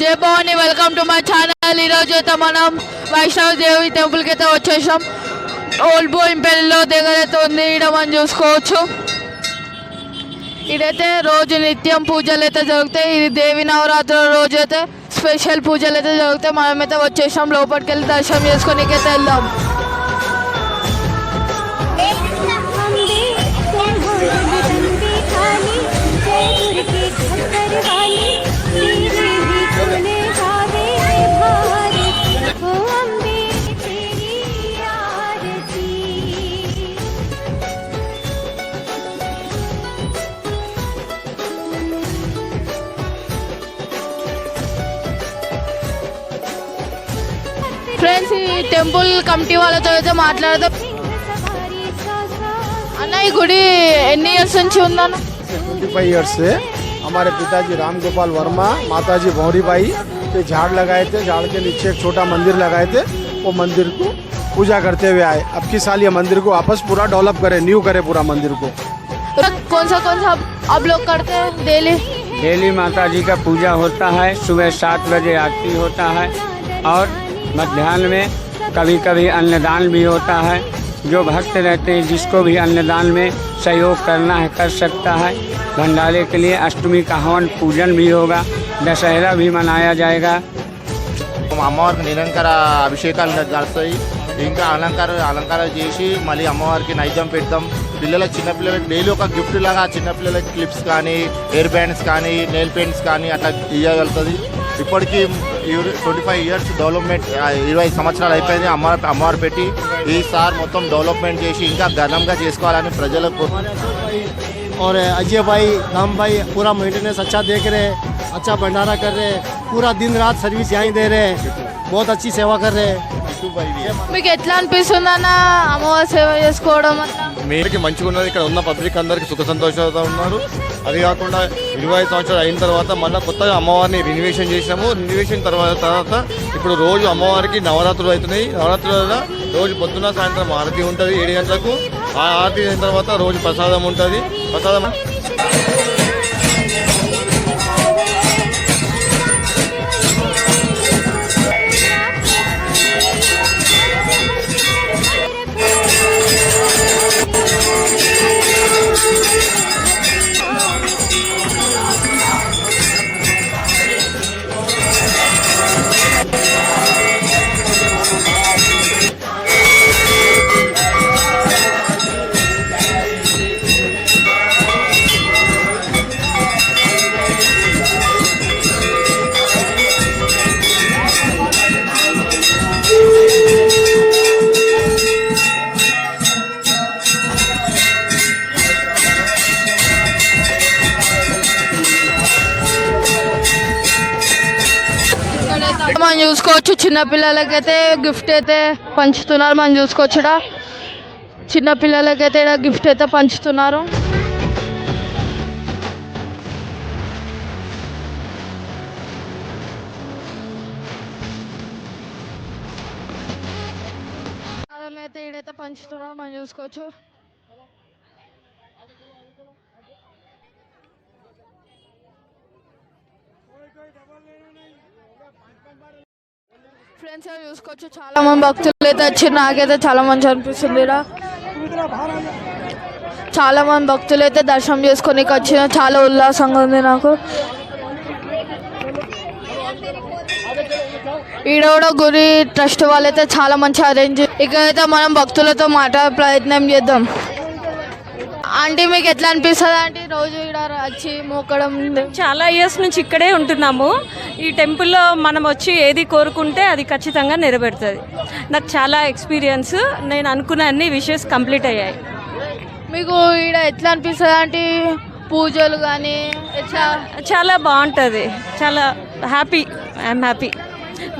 జై Bhavani welcome to my channel ఈరోజు అయితే మనం వైష్ణవ దేవి టెంపుల్కి అయితే వచ్చేసాం. ఓల్డ్ బోయిన్ పెళ్ళిలో దగ్గర అయితే ఉంది. ఇక్కడ మనం చూసుకోవచ్చు. ఇదైతే రోజు నిత్యం పూజలు అయితే జరుగుతాయి. ఇది దేవి నవరాత్రుల రోజు అయితే స్పెషల్ పూజలు అయితే జరుగుతాయి. మనమైతే వచ్చేసాం. లోపలికి వెళ్ళి దర్శనం చేసుకొని అయితే వెళ్దాం. ఫ్రెండ్స్ ఈ టెంపుల్ కమిటీ వాళ్ళతో అయితే మాట్లాడదాం सवारी सासा అన్న ఈ గుడి ఎన్ని ఇయర్స్ నుంచి ఉందన్న ट्वेंटी फाइव ईयर्स से हमारे पिताजी राम गोपाल वर्मा माताजी भौरी बाई पे झाड़ लगाए थे झाड़ के नीचे एक छोटा मंदिर लगाए थे वो मंदिर को पूजा करते हुए आए अब की साल ये मंदिर को वापस पूरा डेवलप करे न्यू करे पूरा मंदिर को कौन सा कौन सा आप लोग करते हैं डेली डेली माता जी का पूजा होता है सुबह सात बजे आरती होता है और मध्याह्न में कभी कभी अन्नदान भी होता है जो भक्त रहते हैं जिसको भी अन्नदान में सहयोग करना है कर सकता है भंडारे के लिए अष्टमी का हवन पूजन भी होगा दशहरा भी मनाया जाएगा అమ్మవారికి నిరంతర అభిషేకాలు నడుస్తాయి ఇంకా అలంకార అలంకారాలు చేసి మళ్ళీ అమ్మవారికి నైవేద్యం పెడతాం పిల్లలకు చిన్నపిల్లలకి డైలీ ఒక గిఫ్ట్ లాగా చిన్నపిల్లలకి క్లిప్స్ కానీ హెయిర్ బ్యాండ్స్ కానీ నెయిల్ పెయింట్స్ కానీ అట్లా ఇవ్వగలుగుతుంది ఇప్పటికీ ట్వంటీ ఫైవ్ ఇయర్స్ డెవలప్మెంట్ ఆ, ఇరవై సంవత్సరాలు అయిపోయింది అమ్మవారి అమ్మవారు పెట్టి ఈసారి మొత్తం డెవలప్మెంట్ చేసి ఇంకా ఘనంగా చేసుకోవాలని ప్రజలకు और अजय भाई राम भाई पूरा मेंटेनेंस अच्छा देख रहे अच्छा भंडारा कर रहे पूरा दिन रात सर्विस यहाँ दे रहे बहुत अच्छी सेवा कर रहे మీకు ఎట్లా అనిపిస్తుంది అన్న అమ్మవారి సేవ చేసుకోవడం అట్లా? మంచిగా ఉన్నది. ఇక్కడ ఉన్న పబ్లిక్ అందరికి సుఖ సంతోషాలతో ఉన్నారు. అది కాకుండా ఇరవై సంవత్సరాలు అయిన తర్వాత మళ్ళీ కొత్తగా అమ్మవారిని రినివేషన్ చేసినాము. రినివేషన్ తర్వాత తర్వాత ఇప్పుడు రోజు అమ్మవారికి నవరాత్రులు అవుతున్నాయి. నవరాత్రుల రోజు పొద్దున సాయంత్రం ఆరతి ఉంటుంది ఏడు గంటలకు. ఆ ఆరతి అయిన తర్వాత రోజు ప్రసాదం ఉంటుంది. ప్రసాదం మనం చూసుకోవచ్చు. చిన్న పిల్లలకైతే గిఫ్ట్ అయితే పంచుతున్నారు. మనం చూసుకోవచ్చు చిన్నపిల్లలకైతే చిన్న ఈడ గిఫ్ట్ అయితే పంచుతున్నారు. అయితే ఈడైతే పంచుతున్నారు. మనం చూసుకోవచ్చు. ఫ్రెండ్స్ అవి చూసుకోవచ్చు. చాలా మంది భక్తులు అయితే వచ్చారు. నాకైతే చాలా మంచి అనిపిస్తుంది చాలా మంది భక్తులు అయితే దర్శనం చేసుకొని వచ్చిన చాలా ఉల్లాసంగా ఉంది నాకు. ఈడ కూడా గురి ట్రస్ట్ వాళ్ళైతే చాలా మంచి అరేంజ్ ఇక్కడైతే మనం భక్తులతో మాట్లాడే ప్రయత్నం చేద్దాం. ఆంటీ మీకు ఎట్లా అనిపిస్తుంది ఆంటీ? రోజు ఇక్కడ వచ్చి మోకడం చాలా ఇయర్స్ నుంచి ఇక్కడే ఉంటున్నాము. ఈ టెంపుల్లో మనం వచ్చి ఏది కోరుకుంటే అది ఖచ్చితంగా నెరవేరుతుంది. నాకు చాలా ఎక్స్పీరియన్స్ నేను అనుకున్న అన్ని విషయస్ కంప్లీట్ అయ్యాయి. మీకు ఇక్కడ ఎట్లా అనిపిస్తుంది ఆంటీ? పూజలు కానీ చాలా బాగుంటుంది. చాలా హ్యాపీ ఐఎమ్ హ్యాపీ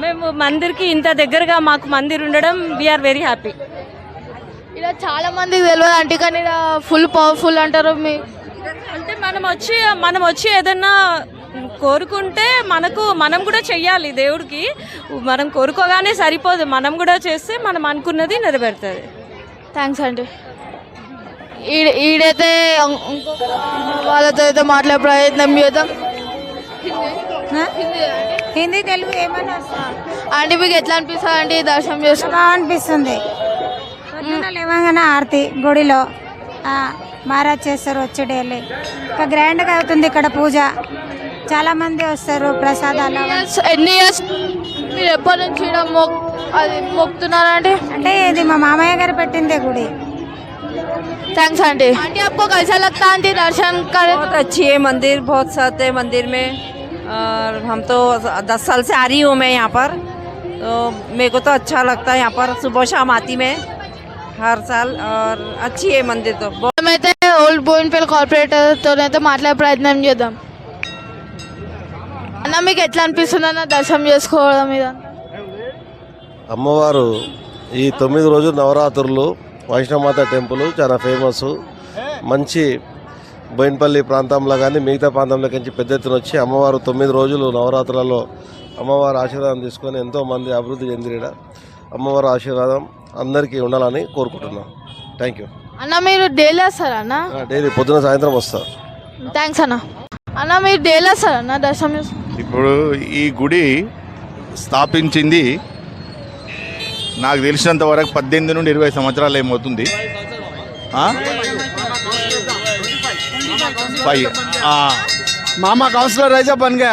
మేము మందిర్కి ఇంత దగ్గరగా మాకు మందిర్ ఉండడం వీఆర్ వెరీ హ్యాపీ ఇక్కడ చాలా మందికి తెలియదు ఆంటీ కానీ ఇక్కడ ఫుల్ పవర్ఫుల్ అంటారు మీ. అంటే మనం వచ్చి మనం వచ్చి ఏదన్నా కోరుకుంటే మనకు మనం కూడా చెయ్యాలి దేవుడికి. మనం కోరుకోగానే సరిపోదు. మనం కూడా చేస్తే మనం అనుకున్నది నెరవేరుతుంది. థ్యాంక్స్ అండి ఈడ ఈడైతే వాళ్ళతో అయితే మాట్లాడే ప్రయత్నం చేద్దాం. హిందీ? తెలుగు ఏమైనా వస్తుంది ఆంటీ మీకు ఎట్లా అనిపిస్తుంది ఆంటీ దర్శనం చేసుకో అనిపిస్తుంది. పొద్దున్న లేవగానే ఆరతి గుడిలో ఆ, మహారాజ్ చేస్తారు వచ్చి డైలీ ఇంకా గ్రాండ్గా అవుతుంది ఇక్కడ పూజ చాలా మంది వస్తారు ప్రసాదాలు అవన్నీ. Years- ఎన్ని ఇయర్స్ మీరు ఎప్పటి నుంచి ఈడ మొక్ అది మొక్కుతున్నారంటే అంటే ఇది మా మామయ్య గారు పెట్టిందే గుడి थैंक्स आंटी आंटी आपको कैसा लगता है आंटी दर्शन कर बहुत अच्छी है मंदिर बहुत सत है मंदिर में और हम तो दस साल से आ रही हूँ मैं यहाँ पर तो मेरे को तो अच्छा लगता है यहाँ पर सुबह शाम आती मैं हर साल और अच्छी है मंदिर तो बहुत మేమైతే ఓల్డ్ బోయిన్పల్లి కార్పొరేటర్తోనైతే మాట్లాడే ప్రయత్నం చేద్దాం అన్న మీకు ఎట్లా అనిపిస్తుంది అన్న దర్శనం చేసుకోవడం ఇదంతా అమ్మవారు ఈ తొమ్మిది రోజులు నవరాత్రులు వైష్ణవమాత టెంపుల్ చాలా ఫేమస్ మంచి బోయినపల్లి ప్రాంతంలో కానీ మిగతా ప్రాంతంలో నుంచి పెద్ద ఎత్తున వచ్చి అమ్మవారు తొమ్మిది రోజులు నవరాత్రులలో అమ్మవారి ఆశీర్వాదం తీసుకొని ఎంతోమంది అభివృద్ధి చెందిన అమ్మవారి ఆశీర్వాదం అందరికీ ఉండాలని కోరుకుంటున్నాం. థ్యాంక్ యూ అన్న మీరు డైలీ వస్తారా అన్న? డైలీ పొద్దున సాయంత్రం వస్తారు థ్యాంక్స్ అన్న. అన్న మీరు డైలీ వస్తారా అన్న? దర్శనం ఇప్పుడు ఈ గుడి స్థాపించింది నాకు తెలిసినంత వరకు పద్దెనిమిది నుండి ఇరవై సంవత్సరాలు ఏమవుతుంది? మామ కౌన్సిలర్ అయితే పనిగా.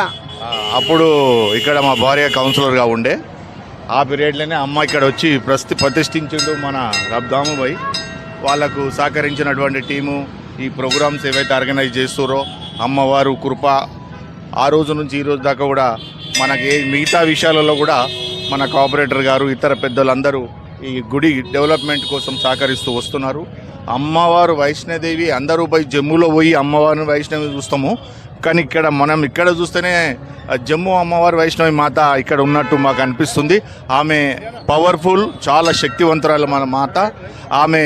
అప్పుడు ఇక్కడ మా భార్య కౌన్సిలర్గా ఉండే. ఆ పీరియడ్లోనే అమ్మ ఇక్కడ వచ్చి ప్రస్తి ప్రతిష్ఠించిండు మన రబ్దాముబాయి వాళ్ళకు సహకరించినటువంటి టీము ఈ ప్రోగ్రామ్స్ ఏవైతే ఆర్గనైజ్ చేస్తారో అమ్మవారు కృప ఆ రోజు నుంచి ఈ రోజు దాకా కూడా మనకి మిగతా విషయాలలో కూడా మన కోఆపరేటర్ గారు ఇతర పెద్దలందరూ ఈ గుడి డెవలప్మెంట్ కోసం సహకరిస్తూ వస్తున్నారు. అమ్మవారు వైష్ణోదేవి అందరూ పోయి జమ్ములో పోయి అమ్మవారిని వైష్ణవి చూస్తాము. కానీ ఇక్కడ మనం ఇక్కడ చూస్తేనే జమ్మూ అమ్మవారి వైష్ణవి మాత ఇక్కడ ఉన్నట్టు మాకు అనిపిస్తుంది. ఆమె పవర్ఫుల్ చాలా శక్తివంతురాలు మన మాత. ఆమె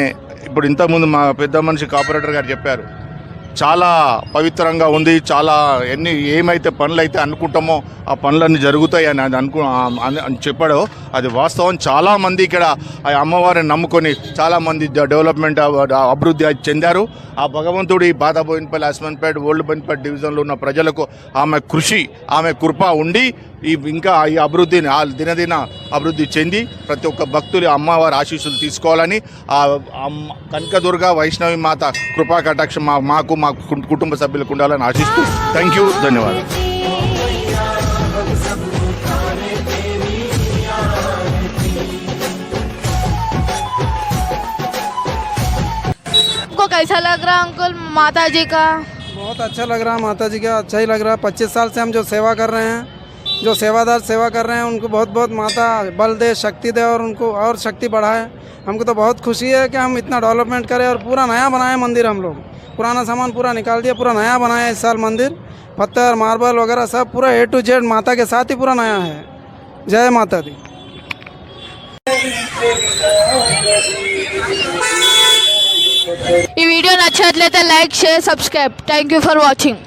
ఇప్పుడు ఇంతకుముందు మా పెద్ద మనిషి కాపరేటర్ గారు చెప్పారు చాలా పవిత్రంగా ఉంది. చాలా ఎన్ని ఏమైతే పనులు అయితే అనుకుంటామో ఆ పనులన్నీ జరుగుతాయి అని అది అనుకు అని చెప్పాడో అది వాస్తవం. చాలామంది ఇక్కడ ఆ అమ్మవారిని నమ్ముకొని చాలామంది డెవలప్మెంట్ అభివృద్ధి చెందారు. ఆ భగవంతుడి ఈ బాదాబోయినపల్లి ఓల్డ్ బోయినపేట్ డివిజన్లో ఉన్న ప్రజలకు ఆమె కృషి ఆమె కృప ఉండి ఈ ఇంకా ఈ అభివృద్ధిని ఆ దినదిన అభివృద్ధి చెంది ప్రతి ఒక్క భక్తులు అమ్మవారి ఆశీస్సులు తీసుకోవాలని ఆ కనకదుర్గ వైష్ణవి మాత కృపా కటాక్షం మాకు మా కు- కుటుంబ సభ్యులకు ఉండాలని ఆశిస్తూ థ్యాంక్ యూ ధన్యవాదాలు आपको कैसा लग रहा है अंकुल माता जी का बहुत अच्छा लग रहा है माता जी का अच्छा ही लग रहा है पच्चीस साल से हम जो सेवा कर रहे हैं जो सेवादार सेवा कर रहे हैं उनको बहुत बहुत माता बल दे शक्ति दे और उनको और शक्ति बढ़ाए हमको तो बहुत खुशी है कि हम इतना डेवलपमेंट करें और पूरा नया बनाए मंदिर हम लोग पुराना सामान पूरा निकाल दिया पूरा नया बनाया इस साल मंदिर पत्थर मार्बल वगैरह सब पूरा ए टू जेड माता के साथ ही पूरा नया है जय माता दी ఈ వీడియో నచ్చినట్లయితే like share subscribe thank you for watching